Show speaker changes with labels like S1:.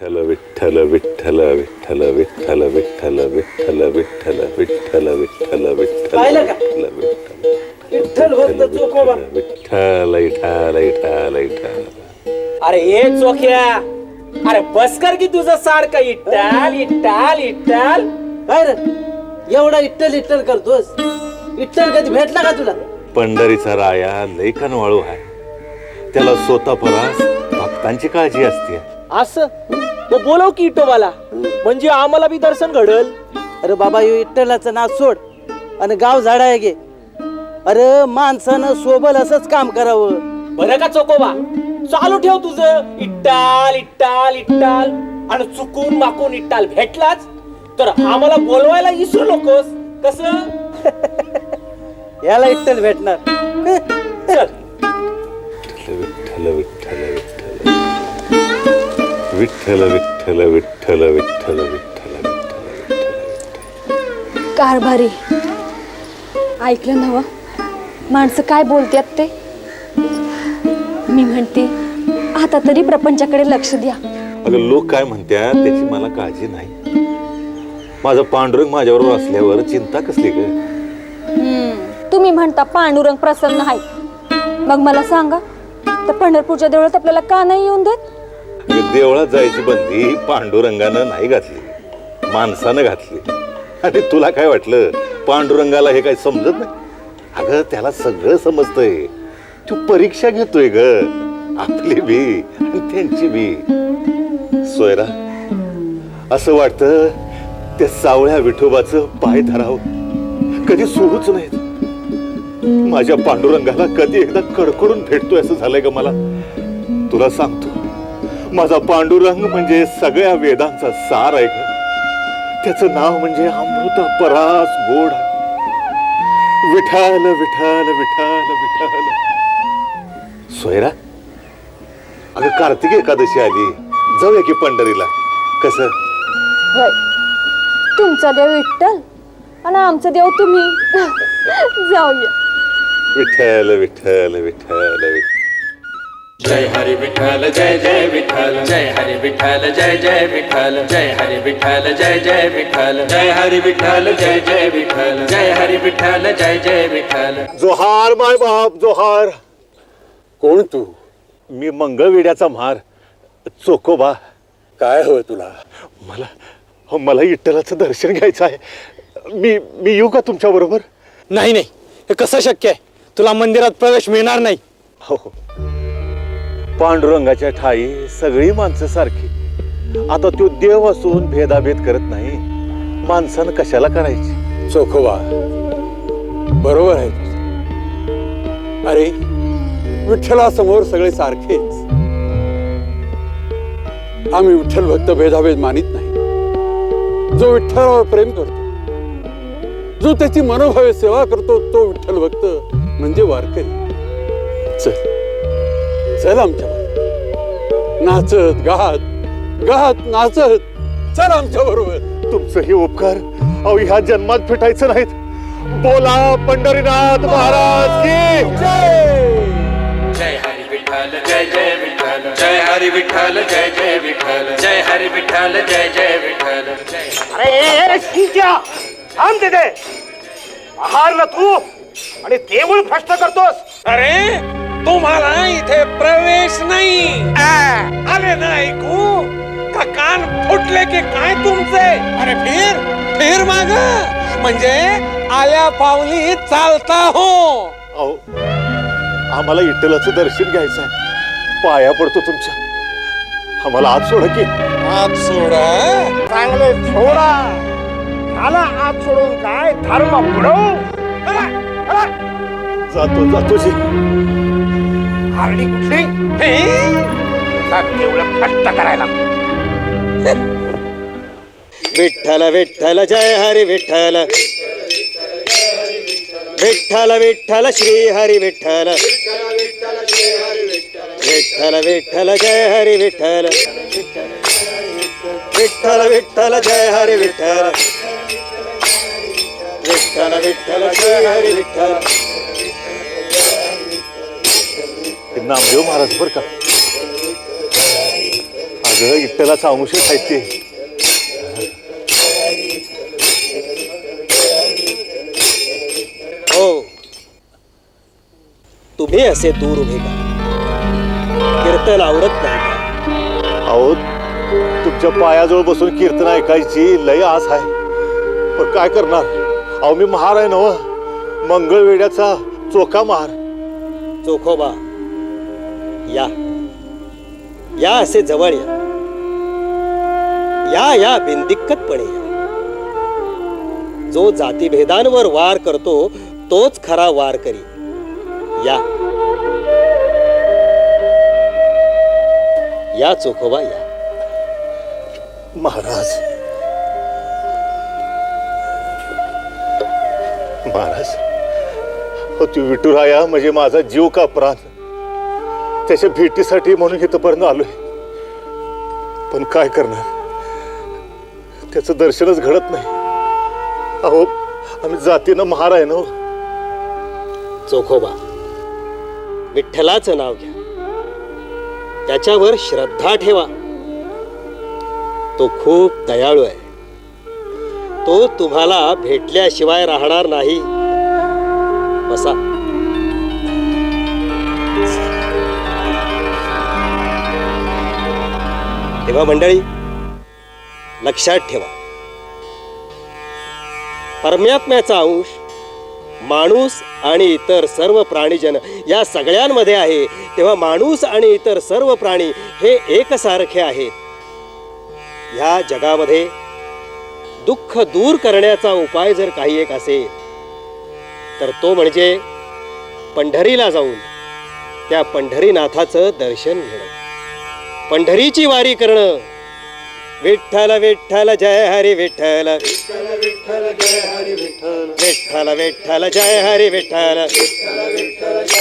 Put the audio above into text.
S1: विठ्ठल विठ्ठल विठ्ठल विठ्ठल विठ्ठल विठ्ठल विठ्ठल विठ्ठल विठ्ठल विठ्ठल विठ्ठल? विठ्ठल
S2: विठ्ठल
S1: विठ्ठल विठ्ठल विठ्ठल विठ्ठल
S2: अरे ये चोख्या. अरे बस कर की तुझं सारखं इट्टाल इट्टाल इट्टाल.
S3: काय रे? एवढा इट्टल इट्टल करतोस? इट्टल कधी भेटला का तुला?
S1: पंढरीचा राया लय कनवाळू आहे. त्याला स्वतः परास भक्तांची काळजी असते
S2: असं? मग बोलव की इटोबाला म्हणजे आम्हाला बी दर्शन घडल.
S3: अरे बाबा यो इट्टलाचं नाव सोड. आणि गाव झाडाय गे. अरे माणसानं सोबल असंच काम करावं.
S2: बरं का चोकोबा? चालू ठेव तुझं. इट्टाल इट्टाल इट्टाल. आणि चुकून माकून इट्टाल भेटलाच. तर आम्हाला बोलवायला विसरू नकोस. कस?
S3: याला इट्टल भेटणार.
S2: चल.
S1: विठ्ठल विठ्ठल विठ्ठल विठ्ठल विठ्ठल विठ्ठल विठ्ठल विठ्ठल
S4: कारभारी. ऐकलं नव माणसं काय बोलतात ते? मी म्हणते आता तरी प्रपंचाकडे लक्ष द्या.
S1: अगं लोक काय म्हणतात त्याची मला काळजी नाही. माझा पांडुरंग माझ्याबरोबर असल्यावर चिंता कसली ग?
S4: तुम्ही म्हणता पांडुरंग प्रसन्न आहे. मग मला सांगा तर पंढरपूरच्या देवळात आपल्याला का नाही येऊन देत?
S1: देवळात जायची बंदी पांडुरंगानं नाही घातली. माणसानं घातली. आणि तुला काय वाटलं? पांडुरंगाला हे काय समजत नाही? अगं त्याला सगळं समजतंय. तू परीक्षा घेतोय ग. आपली बी आणि त्यांची बी. सोयरा असं वाटतं त्या सावळ्या विठोबाचं पाय धरावं. कधी सोडूच नाहीत. माझ्या पांडुरंगाला कधी एकदा कडकडून भेटतोय असं झालंय ग मला. तुला सांगतो माझा पांडुरंग म्हणजे सगळ्या वेदांचा सार आहे त्याचं नाव म्हणजे अमृत परास गोड. विठाल विठाल विठाल विठाल सोयरा अगं कार्तिक एकादशी आली. जाऊया की पंढरीला. कसं?
S4: होय. तुमचा देव विठ्ठल आणि आमचा देव तुम्ही. जाऊया.
S1: विठ्ठल विठ्ठल विठ्ठल विठ्ठल.
S5: जय हरि विठ्ठल जय जय विठ्ठल। जय हरि विठ्ठल जय जय विठ्ठल। जय हरि विठ्ठल जय जय विठ्ठल। जय हरि विठ्ठल जय जय विठ्ठल। जय हरि विठ्ठल जय जय विठ्ठल।
S1: जोहार माय बाप जोहार।
S6: कोण तू?
S1: मी मंगळवेड्याचा म्हार. चोकोबा
S6: काय हवं तुला?
S1: मला हो, मला इट्टलाचं दर्शन घ्यायचं आहे. मी मी येऊ का तुमच्या बरोबर?
S6: नाही नाही. हे कसं शक्य आहे? तुला मंदिरात प्रवेश मिळणार नाही.
S1: हो हो. पांडुरंगाच्या ठाई सगळी माणसं सारखी. आता तो देव असून भेदाभेद करत नाही. माणसानं कशाला करायची?
S6: चोखोबा बरोबर आहे. अरे विठ्ठलासमोर सगळे सारखेच. आम्ही विठ्ठल भक्त भेदाभेद मानित नाही. जो विठ्ठलावर प्रेम करतो जो त्याची मनोभावे सेवा करतो तो विठ्ठल भक्त म्हणजे वारकरी. चल. चल आमच्या. नाचत गात गात नाचत. चल आमच्या बरोबर
S1: तुमचं हे उपकार अहो ह्या जन्मात फिटायचं नाहीत. बोला पंढरीनाथ महाराज की
S5: जय! हरि विठ्ठल जय जय विठ्ठल जय हरि विठ्ठल जय जय विठ्ठल जय हरि विठ्ठल जय जय विठ्ठल जय
S7: अरे शिंक्या थांब तिथे. आहार ना तू आणि देऊळ भ्रष्ट करतोस.
S8: अरे तुम्हाला इथे प्रवेश नाही. आ, आले ना ऐकू का कान फुटले की काय तुमचे? अरे फिर फिर माग. म्हणजे आल्या पावली चालता हो.
S1: अहो आम्हाला इट्टलाचं दर्शन घ्यायचं आहे. पाया पडतो तुमच्या. आम्हाला आत सोडा की.
S8: हात सोडा.
S7: चांगले सोडा. ह्याला आत सोडून काय? धर्म बुडवू. चला.
S1: जातो जातो जी.
S7: हारडी कुठली?
S8: हे?
S7: भ्रष्ट करायला.
S3: विठ्ठल विठ्ठल जय हरी विठ्ठल. विठ्ठल विठ्ठल श्री हरी विठ्ठल. विठ्ठल विठ्ठल जय हरी विठ्ठल. विठ्ठल विठ्ठल जय हरी विठ्ठल. विठ्ठल विठ्ठल जय हरी विठ्ठल.
S1: हे नामदेव महाराज बर का? अगं इट्टलाचा अंशच आहेत ते
S9: हो. तुम्ही असे दूर उभे का? कीर्तन आवडत नाही का?
S1: अहो तुमच्या पायाजवळ बसून कीर्तन ऐकायची लय आस आहे. पण काय करणार? अहो मी महार आहे नव मंगळवेड्याचा चोखा महार
S9: चोखोबा. या. या असे जवळ या. या या बिनदिक्कतपणे या. जो जातीभेदांवर वार करतो तोच खरा वार करी. या. या चोखोबा या.
S1: महाराज. महाराज हो तू विठुराया म्हणजे माझा जीव का प्राण? त्याच्या भेटीसाठी म्हणून इथंपर्यंत आलोय. पण काय करणार? त्याचं दर्शनच घडत नाही. अहो आम्ही जातीनं महार आहे ना हो.
S9: चोखोबा विठ्ठलाचं नाव घ्या. त्याच्यावर श्रद्धा ठेवा. तो खूप दयाळू आहे. तो तुम्हाला भेटल्याशिवाय राहणार नाही. बसा. तेव्हा मंडळी लक्षात ठेवा. परमात्म्याचा अंश माणूस आणि इतर सर्व प्राणीजन या सगळ्यांमध्ये आहे. तेव्हा माणूस आणि इतर सर्व प्राणी हे एकसारखे आहेत. ह्या जगामध्ये दुःख दूर करण्याचा उपाय जर काही एक असेल तर तो म्हणजे पंढरीला जाऊन त्या पंढरीनाथाचं दर्शन घेणं. पंढरीची वारी करणं. विठ्ठल विठ्ठल जय हरी विठ्ठल. विठ्ठल विठ्ठल जय हरी विठ्ठल.